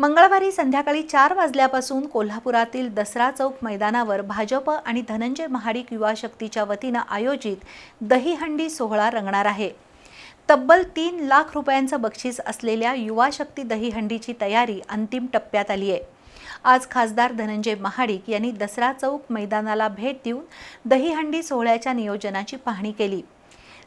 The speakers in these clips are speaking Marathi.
मंगळवारी संध्याकाळी चार वाजल्यापासून कोल्हापुरातील दसरा चौक मैदानावर भाजप आणि धनंजय महाडिक युवा शक्तीच्या वतीनं आयोजित दहीहंडी सोहळा रंगणार आहे. तब्बल तीन लाख रुपयांचं बक्षीस असलेल्या युवा शक्ती दहीहंडीची तयारी अंतिम टप्प्यात आली आहे. आज खासदार धनंजय महाडिक यांनी दसरा चौक मैदानाला भेट देऊन दहीहंडी सोहळ्याच्या नियोजनाची पाहणी केली.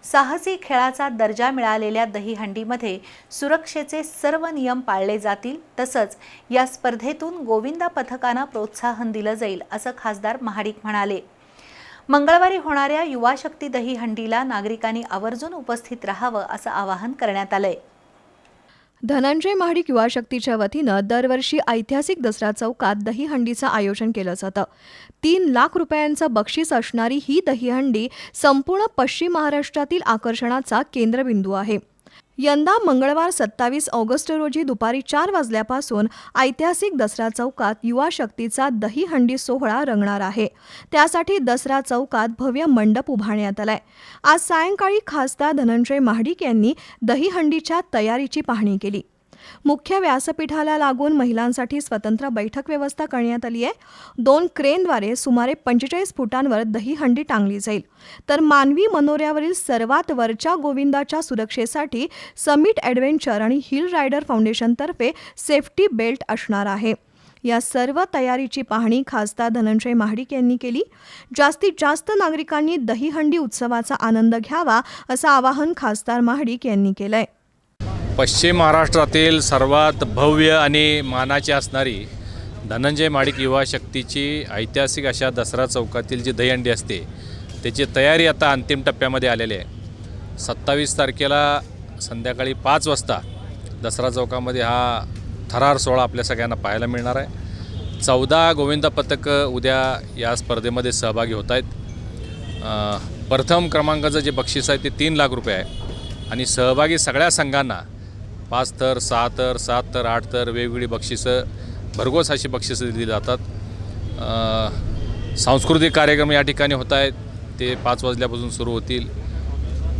साहसी खेळाचा दर्जा मिळालेल्या दहीहंडीमध्ये सुरक्षेचे सर्व नियम पाळले जातील तसंच या स्पर्धेतून गोविंदा पथकानं प्रोत्साहन दिलं जाईल असं खासदार महाडिक म्हणाले. मंगळवारी होणाऱ्या युवा शक्ती दहीहंडीला नागरिकांनी आवर्जून उपस्थित राहावं असं आवाहन करण्यात आलंय. धनंजय महाडिक युवा शक्तीच्या वतीनं दरवर्षी ऐतिहासिक दसरा चौकात दहीहंडीचं आयोजन केलं जातं तीन लाख रुपयांचं बक्षीस असणारी ही दहीहंडी संपूर्ण पश्चिम महाराष्ट्रातील आकर्षणाचा केंद्रबिंदू आहे. यंदा मंगळवार सत्तावीस ऑगस्ट रोजी दुपारी चार वाजल्यापासून ऐतिहासिक दसरा चौकात युवा शक्तीचा दहीहंडी सोहळा रंगणार आहे. त्यासाठी दसरा चौकात भव्य मंडप उभारण्यात आलाय. आज सायंकाळी खासदार धनंजय महाडिक यांनी दहीहंडीच्या तयारीची पाहणी केली. मुख्य व्यासपीठाला लागून महिलांसाठी स्वतंत्र बैठक व्यवस्था करण्यात आली आहे. दोन क्रेनद्वारे सुमारे पंचेचाळीस फुटांवर दहीहंडी टांगली जाईल. तर मानवी मनोऱ्यावरील सर्वात वरच्या गोविंदाच्या सुरक्षेसाठी समिट ॲडव्हेंचर आणि हिल रायडर फाउंडेशनतर्फे सेफ्टी बेल्ट असणार आहे. या सर्व तयारीची पाहणी खासदार धनंजय महाडिक यांनी केली. जास्तीत जास्त नागरिकांनी दहीहंडी उत्सवाचा आनंद घ्यावा असं आवाहन खासदार महाडिक यांनी केलंय. पश्चिम महाराष्ट्रातील सर्वात भव्य आणि मानाची असणारी धनंजय माडिक युवा शक्तीची ऐतिहासिक अशा दसरा चौकातील जी दहीहंडी असते त्याची तयारी आता अंतिम टप्प्यामध्ये आलेली आहे. सत्तावीस तारखेला संध्याकाळी पाच वाजता दसरा चौकामध्ये हा थरार सोहळा आपल्या सगळ्यांना पाहायला मिळणार आहे. चौदा गोविंद पथकं उद्या या स्पर्धेमध्ये सहभागी होत आहेत. प्रथम क्रमांकाचं जे बक्षीस आहे ते तीन लाख रुपये आहे. आणि सहभागी सगळ्या संघांना पाच तर सहा तर सात तर आठ तर वेगवेगळी बक्षिसं भरघोस अशी बक्षिसं दिली जातात. सांस्कृतिक कार्यक्रम या ठिकाणी होत आहेत. ते पाच वाजल्यापासून सुरू होतील.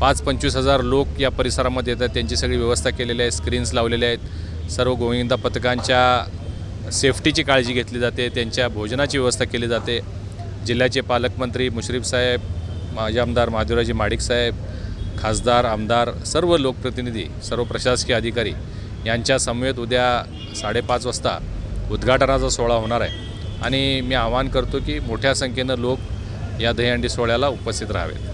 पाच पंचवीस हजार लोक या परिसरामध्ये येतात. त्यांची सगळी व्यवस्था केलेली आहे. स्क्रीन्स लावलेल्या आहेत. सर्व गोविंदा पथकांच्या सेफ्टीची काळजी घेतली जाते. त्यांच्या भोजनाची व्यवस्था केली जाते. जिल्ह्याचे पालकमंत्री मुश्रीफ साहेब माजी आमदार महादेवराजी माडिक साहेब खासदार आमदार सर्व लोकप्रतिनिधी सर्व प्रशासकीय अधिकारी यांच्या समवेत उद्या साडेपाच वाजता उद्घाटनाचा सोहळा होणार आहे. आणि मी आवाहन करतो की मोठ्या संख्येनं लोक या दहीहंडी सोहळ्याला उपस्थित राहावेत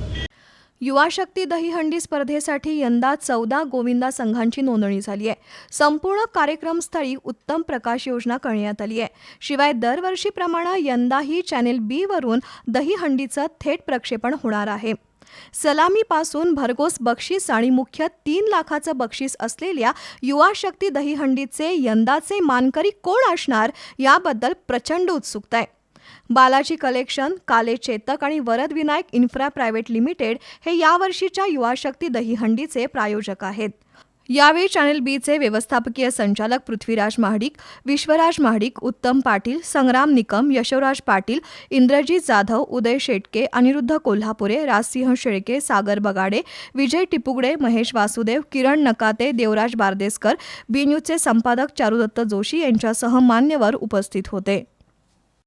युवा शक्ती दहीहंडी स्पर्धेसाठी यंदा चौदा गोविंदा संघांची नोंदणी झाली आहे. संपूर्ण कार्यक्रमस्थळी उत्तम प्रकाश योजना करण्यात आली आहे. शिवाय दरवर्षीप्रमाणे यंदाही चॅनेल बीवरून दहीहंडीचं थेट प्रक्षेपण होणार आहे. सलामीपासून भरघोस बक्षीस आणि मुख्य तीन लाखाचं बक्षीस असलेल्या युवा शक्ती दहीहंडीचे यंदाचे मानकरी कोण असणार याबद्दल प्रचंड उत्सुकता आहे. बालाजी कलेक्शन काले चेतक आणि Varad Vinayak infra private limited हे यावर्षीच्या युवा शक्ती दहीहंडीचे प्रायोजक आहेत. यावेळी चॅनेल बीचे व्यवस्थापकीय संचालक पृथ्वीराज महाडिक विश्वराज महाडिक उत्तम पाटील संग्राम निकम यशवराज पाटील इंद्रजीत जाधव उदय शेटके अनिरुद्ध कोल्हापुरे राजसिंह शेळके सागर बगाडे विजय टिपुगडे महेश वासुदेव किरण नकाते देवराज बारदेसकर बी न्यूजचे संपादक चारुदत्त जोशी यांच्यासह मान्यवर उपस्थित होते.